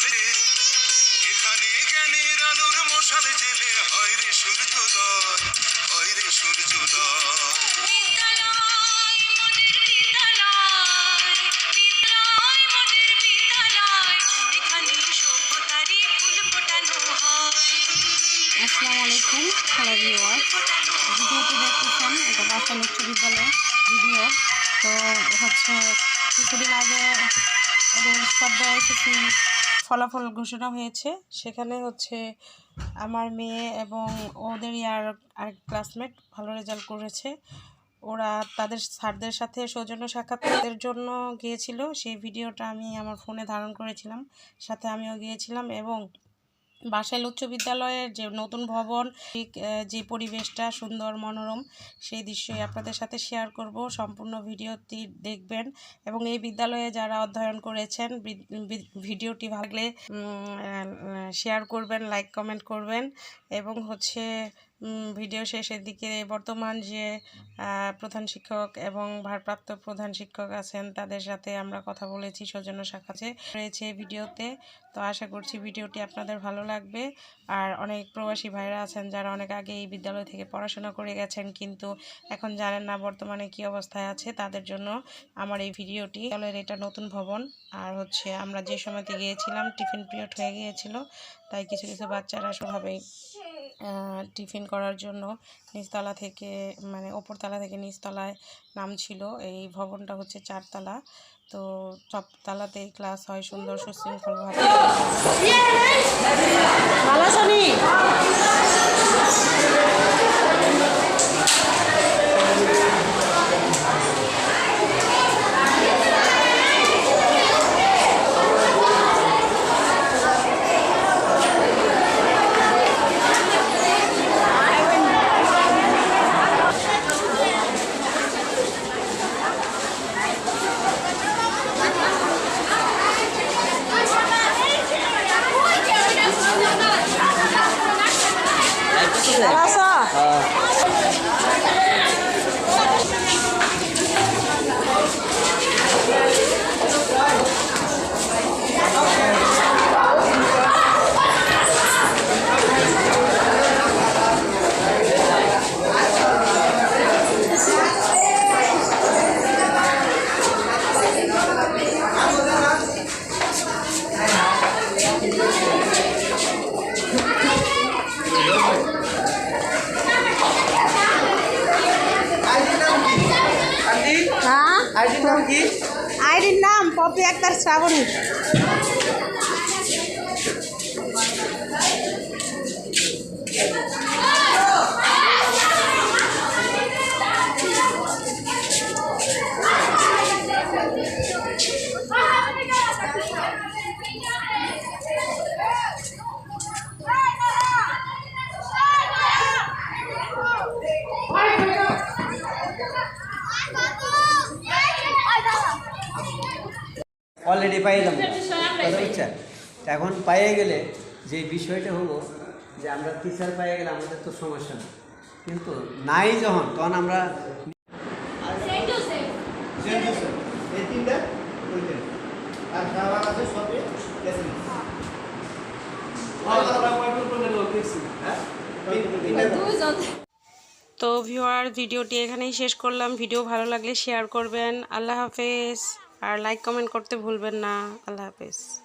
মশালে এখানে জ্ঞানের আলোর মশালে জেলে হয় রে সূর্যোদয় হয় রে সূর্যোদয়। হয়। আসসালামু আলাইকুম হ্যালো ভিউয়ার ভিডিওটি দেখতেছেন এটা বাসা উচ্চ বিদ্যালয় ভিডিও। তো হচ্ছে কিছুদিন আগে ওদের সদ্য এসএসসি ফলাফল ঘোষণা হয়েছে। সেখানে হচ্ছে আমার মেয়ে এবং ওদেরই আর আরেক ক্লাসমেট ভালো রেজাল্ট করেছে। ওরা তাদের স্যারদের সাথে সৌজন্য সাক্ষাৎকারের জন্য গিয়েছিল। সেই ভিডিওটা আমি আমার ফোনে ধারণ করেছিলাম। সাথে আমিও গিয়েছিলাম এবং বাসাইল উচ্চ বিদ্যালয়ের যে নতুন ভবন যে পরিবেশটা সুন্দর, মনোরম, সেই দৃশ্যই আপনাদের সাথে শেয়ার করব। সম্পূর্ণ ভিডিওটি দেখবেন এবং এই বিদ্যালয়ে যারা অধ্যয়ন করেছেন ভিডিওটি ভাগলে শেয়ার করবেন লাইক কমেন্ট করবেন এবং হচ্ছে ভিডিও শেষের দিকে বর্তমান যে প্রধান শিক্ষক এবং ভারপ্রাপ্ত প্রধান শিক্ষক আছেন, তাদের সাথে আমরা কথা বলেছি, সৌজন্য সাক্ষাতে রয়েছে ভিডিওতে। তো আশা করছি ভিডিওটি আপনাদের ভালো লাগবে। আর অনেক প্রবাসী ভাইরা আছেন যারা অনেক আগে এই বিদ্যালয় থেকে পড়াশোনা করে গেছেন, কিন্তু এখন জানেন না বর্তমানে কি অবস্থায় আছে। তাদের জন্য আমার এই ভিডিওটি। বিদ্যালয়ের এটা নতুন ভবন, আর হচ্ছে আমরা যে সময়তে গিয়েছিলাম, টিফিন পিরিয়ড হয়ে গিয়েছিল, তাই কিছু কিছু বাচ্চারা স্বভাবেই টিফিন করার জন্য নিচতলা থেকে মানে ওপরতলা থেকে নিচতলায় নামছিল। এই ভবনটা হচ্ছে চারতলা। তো সবতলাতেই ক্লাস হয় সুন্দর সুশৃঙ্খলভাবে ভালো আছনি ভালো আছো হ্যাঁ আইডির নাম কি? আইডির নাম পপি আক্তার শ্রাবণী। অলরেডি পাইয়ে যাব। কথা বুঝছেন এখন পাইয়ে গেলে যে বিষয়টা হলো যে আমরা টিচার পাইয়ে গেলে আমাদের তো সমস্যা না কিন্তু নাই যখন তখন আমরা এই তিনটা আর আছে সবে তো। ভিউয়ার ভিডিওটি এখানেই শেষ করলাম। ভিডিও ভালো লাগলে শেয়ার করবেন। আল্লাহ হাফেজ। আর লাইক কমেন্ট করতে ভুলবেন না। আল্লাহ হাফেজ।